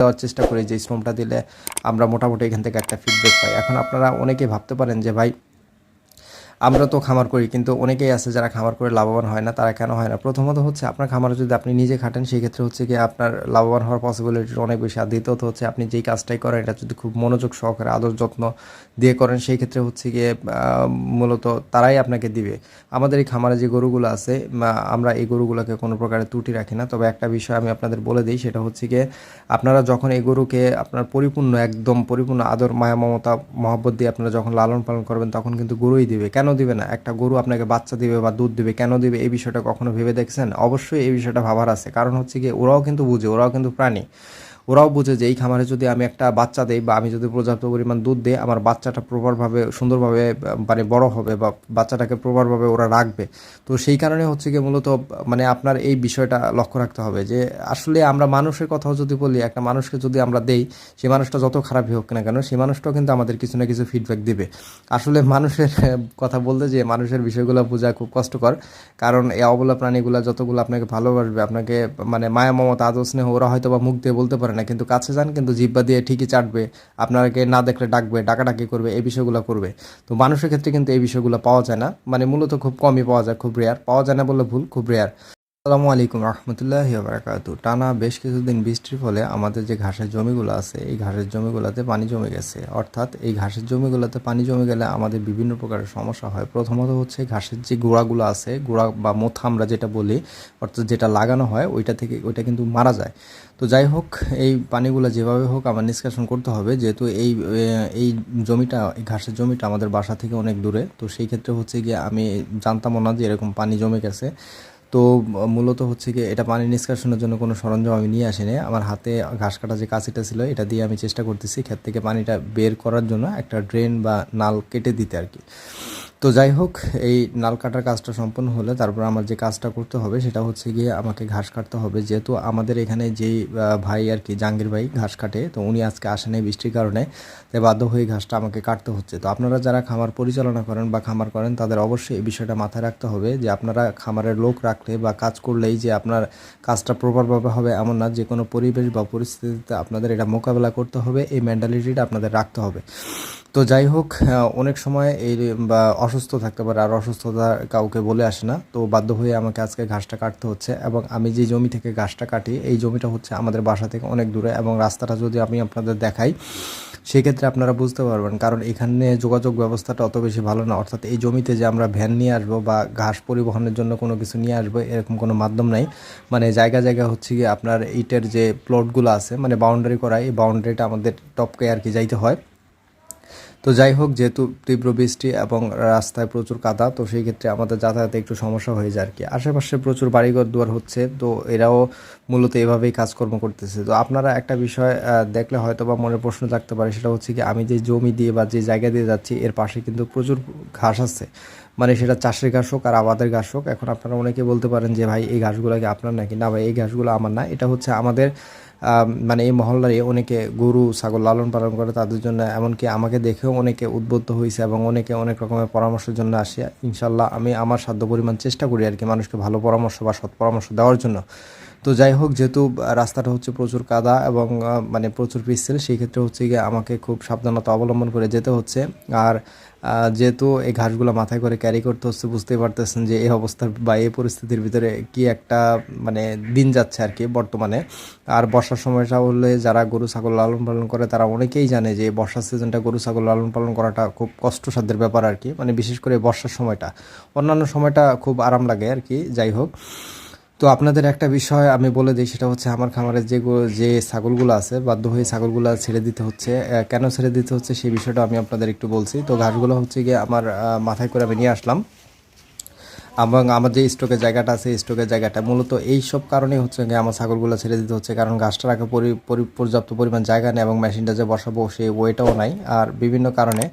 দেওয়ার চেষ্টা করি যে শ্রমটা দিলে আমরা মোটামুটি এখান থেকে একটা ফিডব্যাক পাই। এখন আপনারা অনেকেই ভাবতে পারেন যে, ভাই আমরা তো খামার করি, কিন্তু অনেকেই আছে যারা খামার করে লাভবান হয় না, তারা কেন হয় না? প্রথমত হচ্ছে আপনার খামারে যদি আপনি নিজে খাটেন, সেই ক্ষেত্রে হচ্ছে কি আপনার লাভবান হওয়ার পসিবিলিটি অনেক বেশি। আর দ্বিতীয়ত হচ্ছে আপনি যেই কাজটাই করেন, এটা যদি খুব মনোযোগ সহকারে, আদর যত্ন দিয়ে করেন, সেই ক্ষেত্রে হচ্ছে গিয়ে মূলত তারাই আপনাকে দিবে। আমাদের এই খামারে যে গরুগুলো আছে আমরা এই গরুগুলোকে কোনো প্রকারে ত্রুটি রাখি না। তবে একটা বিষয় আমি আপনাদের বলে দিই, সেটা হচ্ছে গিয়ে আপনারা যখন এই গরুকে আপনার পরিপূর্ণ, একদম পরিপূর্ণ আদর, মায়া, মমতা, মহব্বত দিয়ে আপনারা যখন লালন পালন করবেন, তখন কিন্তু গরুই দিবে। কেন দিবে না? একটা গরু আপনাকে বাচ্চা দিবে বা দুধ দিবে, কেন দিবে? এই বিষয়টা কখনো ভেবে দেখছেন? অবশ্যই এই বিষয়টা ভাবার আছে। কারণ হচ্ছে কি ওরাও কিন্তু বুঝে, ওরাও কিন্তু প্রাণী। ওরাও বুঝে যে এই খামারে যদি আমি একটা বাচ্চা দেই বা আমি যদি পর্যাপ্ত পরিমাণ দুধ দিই, আমার বাচ্চাটা প্রপারভাবে সুন্দরভাবে মানে বড় হবে বা বাচ্চাটাকে প্রপারভাবে ওরা রাখবে। তো সেই কারণে হচ্ছে কি মূলত মানে আপনার এই বিষয়টা লক্ষ্য রাখতে হবে যে আসলে আমরা মানুষের কথাও যদি বলি, একটা মানুষকে যদি আমরা দেই সেই মানুষটা যত খারাপই হোক না কেন সেই মানুষটাও কিন্তু আমাদের কিছু না কিছু ফিডব্যাক দিবে। আসলে মানুষের কথা বলতে যে মানুষের বিষয়গুলো বোঝা খুব কষ্টকর, কারণ এই অবলা প্রাণীগুলো যতগুলো আপনাকে ভালোবাসবে, আপনাকে মানে মায়া, মমতা, আদর, স্নেহ, ওরা হয়তো বা মুখ দিয়ে বলতে পারে না, কিন্তু কাছে যান, কিন্তু জিব্বা দিয়ে ঠিকই চাটবে, আপনাকে না দেখলে ডাকবে, ডাকাডাকি করবে, এই বিষয়গুলো করবে। তো মানুষের ক্ষেত্রে কিন্তু এই বিষয়গুলো পাওয়া যায় না। মানে মূলত খুব কমই পাওয়া যায়, খুব রেয়ার পাওয়া যায় না বললে ভুল, খুব রেয়ার আসসালামু আলাইকুম রহমতুল্লাহ বারাকাতু টানা বেশ কিছুদিন বৃষ্টির ফলে আমাদের যে ঘাসের জমিগুলো আছে, এই ঘাসের জমিগুলোতে পানি জমে গেছে। অর্থাৎ এই ঘাসের জমিগুলোতে পানি জমে গেলে আমাদের বিভিন্ন প্রকারের সমস্যা হয়। প্রথমত হচ্ছে ঘাসের যে গোড়াগুলো আছে, গোড়া বা মোথা আমরা যেটা বলি, অর্থাৎ যেটা লাগানো হয়, ওইটা থেকে, ওইটা কিন্তু মারা যায়। তো যাই হোক, এই পানিগুলো যেভাবে হোক আমার নিষ্কাশন করতে হবে, যেহেতু এই এই জমিটা, এই ঘাসের জমিটা আমাদের বাসা থেকে অনেক দূরে। তো সেই ক্ষেত্রে হচ্ছে গিয়ে আমি জানতামও না যে এরকম পানি জমে গেছে। তো মূলত হচ্ছে কি এটা পানি নিষ্কাশনের জন্য কোনো সরঞ্জাম আমি নিয়ে আসিনি। আমার হাতে ঘাস কাটা যে কাঁচিটা ছিল, এটা দিয়ে আমি চেষ্টা করতেছি ক্ষেত থেকে পানিটা বের করার জন্য একটা ড্রেন বা নাল কেটে দিতে আর কি। তো যাই হোক, এই নাল কাটার কাজটা সম্পন্ন হলে তারপর আমার যে কাজটা করতে হবে সেটা হচ্ছে গিয়ে আমাকে ঘাস কাটতে হবে। যেহেতু আমাদের এখানে যেই ভাই আর কি, জাহাঙ্গীর ভাই ঘাস কাটে, তো উনি আজকে আসেন এই বৃষ্টির কারণে, তাই বাধ্য হয়ে ঘাসটা আমাকে কাটতে হচ্ছে। তো আপনারা যারা খামার পরিচালনা করেন বা খামার করেন, তাদের অবশ্যই এই বিষয়টা মাথায় রাখতে হবে যে আপনারা খামারের লোক রাখলে বা কাজ করলেই যে আপনার কাজটা প্রপারভাবে হবে এমন না, যে কোনো পরিবেশ বা পরিস্থিতিতে আপনাদের এটা মোকাবেলা করতে হবে, এই মেন্টালিটিটা আপনাদের রাখতে হবে। তো যাই হোক অনেক সময় এই বা অসুস্থ থাকতে পারে, আর অসুস্থতা কাউকে বলে আসে না। তো বাধ্য হয়ে আমাকে আজকে ঘাসটা কাটতে হচ্ছে এবং আমি যে জমি থেকে ঘাসটা কাটি, এই জমিটা হচ্ছে আমাদের বাসা থেকে অনেক দূরে এবং রাস্তাটা যদি আমি আপনাদের দেখাই, সেক্ষেত্রে আপনারা বুঝতে পারবেন। কারণ এখানে যোগাযোগ ব্যবস্থাটা অত বেশি ভালো না। অর্থাৎ এই জমিতে যে আমরা ভ্যান নিয়ে আসব বা ঘাস পরিবহনের জন্য কোনো কিছু নিয়ে আসব, এরকম কোনো মাধ্যম নাই। মানে জায়গা জায়গা হচ্ছে গিয়ে আপনার ইটের যে প্লটগুলো আছে মানে বাউন্ডারি করা, এই বাউন্ডারিটা আমাদের টপকে আর কি যাইতে হয়। তো যাই হোক যেহেতু তীব্র বৃষ্টি এবং রাস্তায় প্রচুর কাদা তো সেই ক্ষেত্রে আমাদের যাতায়াতে একটু সমস্যা হয়ে যায় আর কি। আশেপাশে প্রচুর বাড়িঘর দুয়ার হচ্ছে তো এরাও মূলত এভাবেই কাজকর্ম করতেছে। তো আপনারা একটা বিষয় দেখলে হয়তো বা মনে প্রশ্ন থাকতে পারে সেটা হচ্ছে কি আমি যে জমি দিয়ে বা যে জায়গা দিয়ে যাচ্ছি এর পাশে কিন্তু প্রচুর ঘাস আছে। মানে সেটা চাষের ঘাস হোক আর আবাদের ঘাস হোক এখন আপনারা অনেকে বলতে পারেন যে ভাই এই ঘাসগুলো কি আপনার নাকি? না ভাই এই ঘাসগুলো আমার না এটা হচ্ছে আমাদের আম, মানে এই মহল্লারে অনেকে গরু, ছাগল লালন পালন করে, তাদের জন্য এমনকি আমাকে দেখেও অনেকে উদ্বুদ্ধ হয়েছে এবং অনেকে অনেক রকমের পরামর্শের জন্য আসে। ইনশাল্লাহ আমি আমার সাধ্য পরিমাণ চেষ্টা করি আর কি মানুষকে ভালো পরামর্শ বা সৎ পরামর্শ দেওয়ার জন্য। তো যাই হোক, যেহেতু রাস্তাটা হচ্ছে প্রচুর কাদা এবং মানে প্রচুর পিচ্ছিল, সেই ক্ষেত্রে হচ্ছে গিয়ে আমাকে খুব সাবধানতা অবলম্বন করে যেতে হচ্ছে। আর যেহেতু এই ঘাসগুলো মাথায় করে ক্যারি করতে হচ্ছে, বুঝতেই পারতেছেন যে এই অবস্থার বা এই পরিস্থিতির ভিতরে কি একটা মানে দিন যাচ্ছে আর কি বর্তমানে। আর বর্ষার সময়টা হলে যারা গরু ছাগল লালন পালন করে, তারা অনেকেই জানে যে বর্ষার সিজনটা গরু ছাগল লালন পালন করাটা খুব কষ্টসাধ্যের ব্যাপার আর কি মানে বিশেষ করে বর্ষার সময়টা। অন্যান্য সময়টা খুব আরাম লাগে আর কি, যাই হোক। তো আপনাদের একটা বিষয় আমি বলে দিই, সেটা হচ্ছে আমার খামারে যে যে ছাগলগুলো আছে, বাধ্য হয়ে ছাগলগুলো ছেড়ে দিতে হচ্ছে কেন ছেড়ে দিতে হচ্ছে সেই বিষয়টা আমি আপনাদের একটু বলছি। তো ঘাসগুলো হচ্ছে গিয়ে আমার মাথায় করে আমি নিয়ে আসলাম। এবং আমার যে স্টকের জায়গাটা আছে, স্টকের জায়গাটা মূলত এই সব কারণেই হচ্ছে গিয়ে আমার ছাগলগুলো ছেড়ে দিতে হচ্ছে। কারণ ঘাসটা রাখা পরি- পরি- পর্যাপ্ত পরিমাণ জায়গা নেই এবং মেশিনটা যে বসাবো, সেই ওয়েটাও নাই। আর বিভিন্ন কারণে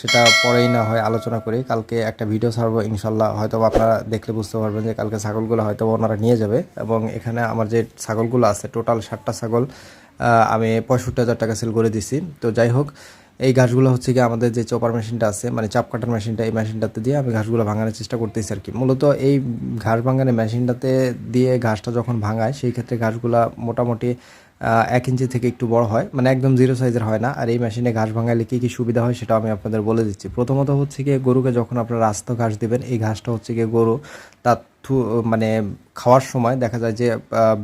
সেটা পরেই না হয় আলোচনা করি। কালকে একটা ভিডিও ছাড়বো, ইনশাল্লাহ হয়তো আপনারা দেখলে বুঝতে পারবেন যে কালকে ছাগলগুলো হয়তো ওনারা নিয়ে যাবে এবং এখানে আমার যে ছাগলগুলো আছে টোটাল ষাটটা ছাগল আমি পঁয়ষট্টি হাজার টাকা সেল করে দিছি। তো যাই হোক, এই ঘাসগুলো হচ্ছে কি আমাদের যে চপার মেশিনটা আছে মানে চাপ কাটার মেশিনটা এই মেশিনটাতে দিয়ে আমি ঘাসগুলো ভাঙানোর চেষ্টা করতেছি আর কি। মূলত এই ঘাস ভাঙানোর মেশিনটাতে দিয়ে ঘাসটা যখন ভাঙায়, সেই ক্ষেত্রে ঘাসগুলা মোটামুটি এক ইঞ্চি থেকে একটু বড় হয় মানে একদম জিরো সাইজের হয় না। আর এই মেশিনে ঘাস ভাঙালে কী কী সুবিধা হয় সেটা আমি আপনাদের বলে দিচ্ছি। প্রথমত হচ্ছে গিয়ে গরুকে যখন আপনারা রাস্তা ঘাস দিবেন, এই ঘাসটা হচ্ছে গিয়ে গরু তার মানে খাওয়ার সময় দেখা যায় যে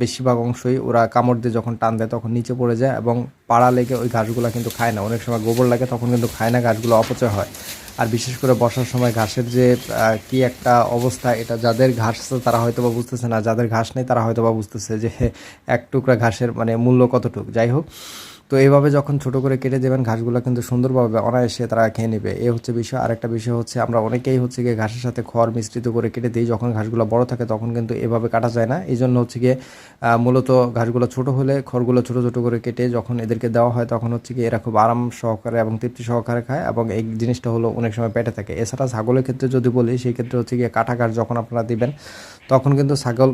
বেশিরভাগ অংশই ওরা কামড় দিয়ে যখন টান দেয় তখন নিচে পড়ে যায় এবং পাড়া লেগে ওই ঘাসগুলো কিন্তু খায় না। অনেক সময় গোবর লাগে তখন কিন্তু খায় না, ঘাসগুলো অপচয় হয়। আর বিশেষ করে বর্ষার সময় ঘাসের যে কি একটা অবস্থা, এটা যাদের ঘাস আছে তারা হয়তো বা বুঝতেছে না, যাদের ঘাস নেই তারা হয়তো বা বুঝতেছে যে এক টুকরা ঘাসের মানে মূল্য কতটুক। যাই হোক তো এইভাবে যখন ছোট করে কেটে দেবেন, ঘাসগুলো কিন্তু সুন্দরভাবে অনায়াসে তারা খেয়ে নেবে। এ হচ্ছে বিষয়। আরেকটা বিষয় হচ্ছে, আমরা অনেকেই হচ্ছে গিয়ে ঘাসের সাথে খড় মিশ্রিত করে কেটে দিই। যখন ঘাসগুলো বড় থাকে, তখন কিন্তু এভাবে কাটা যায় না। এই জন্য হচ্ছে গিয়ে মূলত ঘাসগুলো ছোট হলে খড়গুলো ছোট ছোট করে কেটে যখন এদেরকে দেওয়া হয়, তখন হচ্ছে গিয়ে এরা খুব আরাম সহকারে এবং তৃপ্তি সহকারে খায় এবং এই জিনিসটা হলো অনেক সময় পেটে থাকে। এছাড়া ছাগলের ক্ষেত্রে যদি বলি, সেই ক্ষেত্রে হচ্ছে গিয়ে কাটা ঘাস যখন আপনারা দিবেন, তখন কিন্তু ছাগল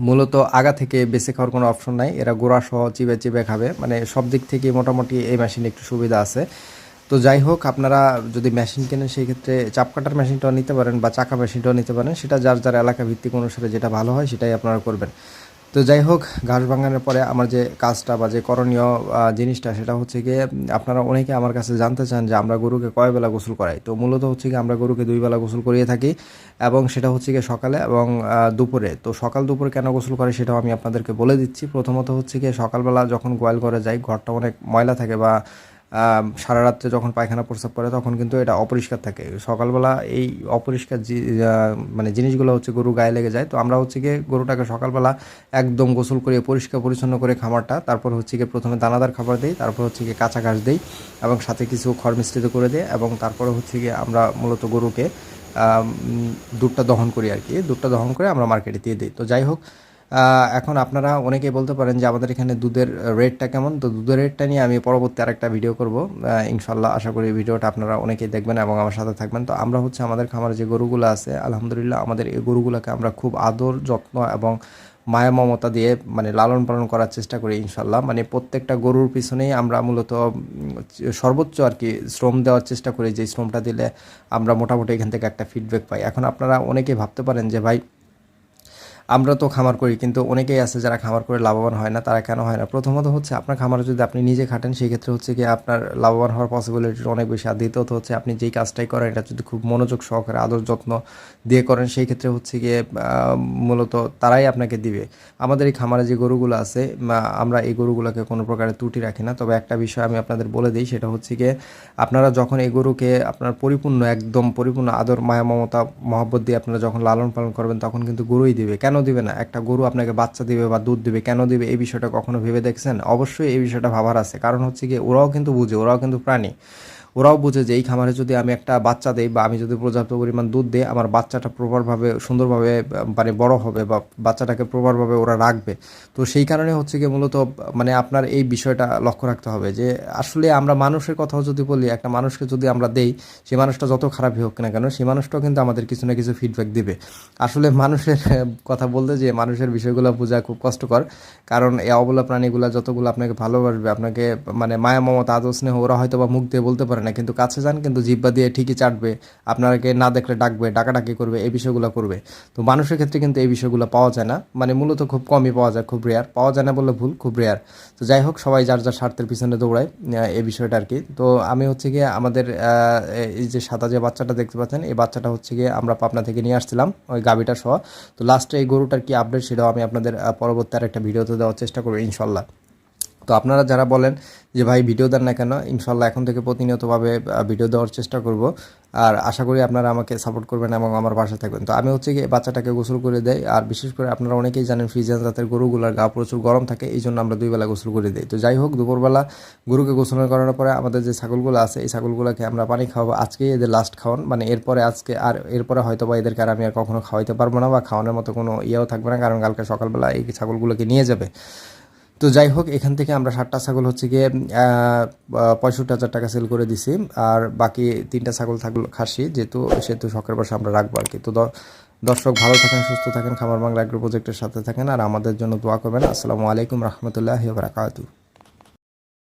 মূলত আগা থেকে বেছে খাওয়ার কোনো অপশন নাই। এরা গোড়া সহ চিবে চিবে খাবে। মানে সব দিক থেকে মোটামুটি এই মেশিনে একটু সুবিধা আছে। তো যাই হোক, আপনারা যদি মেশিন কেনেন, সেই ক্ষেত্রে চাপ কাটার মেশিনটাও নিতে পারেন বা চাকা মেশিনটাও নিতে পারেন। সেটা যার যার এলাকা ভিত্তিক অনুসারে যেটা ভালো হয়, সেটাই আপনারা করবেন। তো যাই হোক ঘাস ভাঙানোর পরে আমার যে কাজটা বা যে করণীয় জিনিসটা সেটা হচ্ছে গিয়ে, আপনারা অনেকে আমার কাছে জানতে চান যে আমরা গরুকে কয় বেলা গোসল করাই। তো মূলত হচ্ছে গিয়ে আমরা গরুকে দুই বেলা গোসল করিয়ে থাকি এবং সেটা হচ্ছে গিয়ে সকালে এবং দুপুরে। তো সকাল দুপুরে কেন গোসল করে সেটাও আমি আপনাদেরকে বলে দিচ্ছি। প্রথমত হচ্ছে গিয়ে সকালবেলা যখন গোয়াল ঘরে যাই, ঘরটা অনেক ময়লা থাকে বা সারা রাত্রে যখন পায়খানা প্রস্রাব করে, তখন কিন্তু এটা অপরিষ্কার থাকে। সকালবেলা এই অপরিষ্কার মানে জিনিসগুলো হচ্ছে গরু গায়ে লেগে যায়। তো আমরা হচ্ছে গিয়ে গরুটাকে সকালবেলা একদম গোসল করে পরিষ্কার পরিচ্ছন্ন করে খামারটা, তারপর হচ্ছে গিয়ে প্রথমে দানাদার খাবার দিই, তারপর হচ্ছে গিয়ে কাঁচা ঘাস দিই এবং সাথে কিছু খড় মিশ্রিত করে দিই এবং তারপরে হচ্ছে গিয়ে আমরা মূলত গরুকে দুধটা দহন করি আর কি। দুধটা দহন করে আমরা মার্কেটে দিয়ে দিই। তো যাই হোক এখন আপনারা অনেকেই বলতে পারেন যে আমাদের এখানে দুধের রেটটা কেমন? তো দুধের রেটটা নিয়ে আমি পরবর্তী আরেকটা ভিডিও করব। ইনশাল্লাহ আশা করি ভিডিওটা আপনারা অনেকেই দেখবেন এবং আমার সাথে থাকবেন। তো আমরা হচ্ছে আমাদের খামারে যে গরুগুলো আছে, আলহামদুলিল্লাহ আমাদের এই গরুগুলোকে আমরা খুব আদর, যত্ন এবং মায়া, মমতা দিয়ে মানে লালন পালন করার চেষ্টা করি ইনশাল্লাহ মানে প্রত্যেকটা গরুর পিছনেই আমরা মূলত সর্বোচ্চ আর কি শ্রম দেওয়ার চেষ্টা করি। যে শ্রমটা দিলে আমরা মোটামুটি এখান থেকে একটা ফিডব্যাক পাই। এখন আপনারা অনেকেই ভাবতে পারেন যে ভাই আমরা তো খামার করি, কিন্তু অনেকেই আছে যারা খামার করে লাভবান হয় না, তারা কেন হয় না? প্রথমত হচ্ছে আপনার খামারে যদি আপনি নিজে খাটেন সেই ক্ষেত্রে হচ্ছে কি আপনার লাভবান হওয়ার পসিবিলিটি অনেক বেশি। আর দ্বিতীয়ত হচ্ছে আপনি যেই কাজটাই করেন, এটা যদি খুব মনোযোগ সহকারে, আদর যত্ন দিয়ে করেন সেই ক্ষেত্রে হচ্ছে গিয়ে মূলত তারাই আপনাকে দিবে। আমাদের এই খামারে যে গরুগুলো আছে আমরা এই গরুগুলোকে কোনো প্রকারের ত্রুটি রাখি না। তবে একটা বিষয় আমি আপনাদের বলে দিই, সেটা হচ্ছে গিয়ে আপনারা যখন এই গরুকে আপনার পরিপূর্ণ, একদম পরিপূর্ণ আদর, মায়া, মমতা, মহব্বত দিয়ে আপনারা যখন লালন পালন করবেন, তখন কিন্তু গরুই দিবে। কেন দিবে না? একটা গরু আপনাকে বাচ্চা দিবে বা দুধ দিবে, কেন দিবে? এই বিষয়টা কখনো ভেবে দেখছেন? অবশ্যই এই বিষয়টা ভাবার আছে। কারণ হচ্ছে কি ওরাও কিন্তু বুঝে, ওরাও কিন্তু প্রাণী। ওরাও বুঝে যে এই খামারে যদি আমি একটা বাচ্চা দেই বা আমি যদি পর্যাপ্ত পরিমাণ দুধ দিই, আমার বাচ্চাটা প্রপারভাবে, সুন্দরভাবে মানে বড় হবে বা বাচ্চাটাকে প্রপারভাবে ওরা রাখবে। তো সেই কারণে হচ্ছে কি মূলত মানে আপনার এই বিষয়টা লক্ষ্য রাখতে হবে যে আসলে আমরা মানুষের কথাও যদি বলি, একটা মানুষকে যদি আমরা দেই সেই মানুষটা যত খারাপই হোক না কেন সেই মানুষটাও কিন্তু আমাদের কিছু না কিছু ফিডব্যাক দিবে। আসলে মানুষের কথা বলতে যে মানুষের বিষয়গুলো বোঝা খুব কষ্টকর, কারণ এই অবলা প্রাণীগুলো যতগুলো আপনাকে ভালোবাসবে, আপনাকে মানে মায়া, মমতা, আদর, স্নেহ, ওরা হয়তো বা মুখ দিয়ে বলতে পারে না, কিন্তু কাছে যান, কিন্তু জিব্বা দিয়ে ঠিকই চাটবে, আপনাকে না দেখলে ডাকবে, ডাকাডাকি করবে, এই বিষয়গুলো করবে। তো মানুষের ক্ষেত্রে কিন্তু এই বিষয়গুলো পাওয়া যায় না মানে মূলত খুব কমই পাওয়া যায়, খুব রেয়ার পাওয়া যায় না বললে ভুল, খুব রেয়ার তো যাই হোক, সবাই যার যার স্বার্থের পিছনে দৌড়ায় এই বিষয়টা আর কি তো আমি হচ্ছে গিয়ে আমাদের এই যে সাদা যে বাচ্চাটা দেখতে পাচ্ছেন, এই বাচ্চাটা হচ্ছে গিয়ে আমরা পাবনা থেকে নিয়ে আসছিলাম, ওই গাবিটা সহ। তো লাস্টে এই গরুটার কি আপডেট সেটাও আমি আপনাদের পরবর্তী আর একটা ভিডিওতে দেওয়ার চেষ্টা করব, ইনশাল্লাহ। তো আপনারা যারা বলেন যে ভাই ভিডিও দেন না কেন ইনশাল্লাহ এখন থেকে প্রতিনিয়তভাবে ভিডিও দেওয়ার চেষ্টা করব। আর আশা করি আপনারা আমাকে সাপোর্ট করবেন এবং আমার পাশে থাকবেন। তো আমি হচ্ছে গিয়ে বাচ্চাটাকে গোসল করে দেই। আর বিশেষ করে আপনারা অনেকেই জানেন ফ্রিজিয়ান জাতের গরুগুলোর গা প্রচুর গরম থাকে, এই জন্য আমরা দুইবেলা গোসল করে দিই। তো যাই হোক, দুপুরবেলা গরুকে গোসল করানোর পরে আমাদের যে ছাগলগুলো আছে, এই ছাগলগুলোকে আমরা পানি খাওয়াবো। আজকেই এদের লাস্ট খাওয়ান। মানে এরপরে আজকে আর এরপরে হয়তো বা এদেরকে আর আমি আর কখনো খাওয়াইতে পারব না বা খাওয়ানোর মতো কোনো ইয়েও থাকবে না, কারণ কালকে সকালবেলা এই ছাগলগুলোকে নিয়ে যাবে। তো যাই হোক, এখান থেকে আমরা সাতটা ছাগল হচ্ছে গিয়ে পঁয়ষট্টি হাজার টাকা সেল করে দিছি। আর বাকি তিনটা ছাগল থাকল খাসি, যেহেতু, সেহেতু শখের বসে আমরা রাখব আর কি। তো দর্শক ভালো থাকেন, সুস্থ থাকেন, খামার বাংলা অ্যাগ্রো প্রজেক্টের সাথে থাকেন। আর আমাদের জন্য দোয়া করবেন। আসসালামু আলাইকুম রহমতুল্লাহ বারাকাতু